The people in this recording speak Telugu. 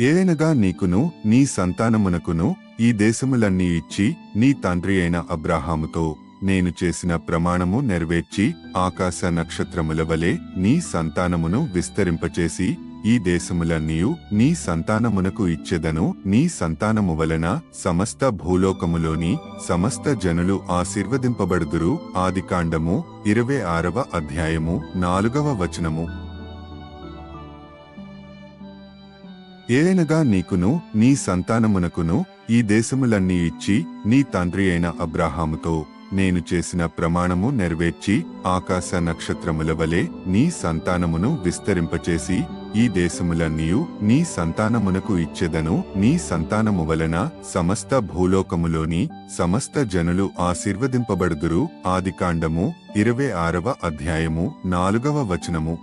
ఏదైనగా నీకును నీ సంతానమునకును ఈ దేశములన్నీ ఇచ్చి నీ తండ్రి అయిన అబ్రాహాముతో నేను చేసిన ప్రమాణము నెరవేర్చి ఆకాశ నక్షత్రముల వలె నీ సంతానమును విస్తరింపచేసి ఈ దేశములన్నీయు నీ సంతానమునకు ఇచ్చెదను. నీ సంతానము వలన సమస్త భూలోకములోని సమస్త జనులు ఆశీర్వదింపబడుదురు. ఆదికాండము ఇరవై ఆరవ అధ్యాయము నాలుగవ వచనము. ఏదైనగా నీకును నీ సంతానమునకును ఈ దేశములన్నీ ఇచ్చి నీ తండ్రి అయిన అబ్రాహాముతో నేను చేసిన ప్రమాణము నెరవేర్చి ఆకాశ నక్షత్రముల వలె నీ సంతానమును విస్తరింపచేసి ఈ దేశములన్నీయు నీ సంతానమునకు ఇచ్చెదను. నీ సంతానము వలన సమస్త భూలోకములోని సమస్త జనులు ఆశీర్వదింపబడుదురు. ఆదికాండము ఇరవై ఆరవ అధ్యాయము నాలుగవ వచనము.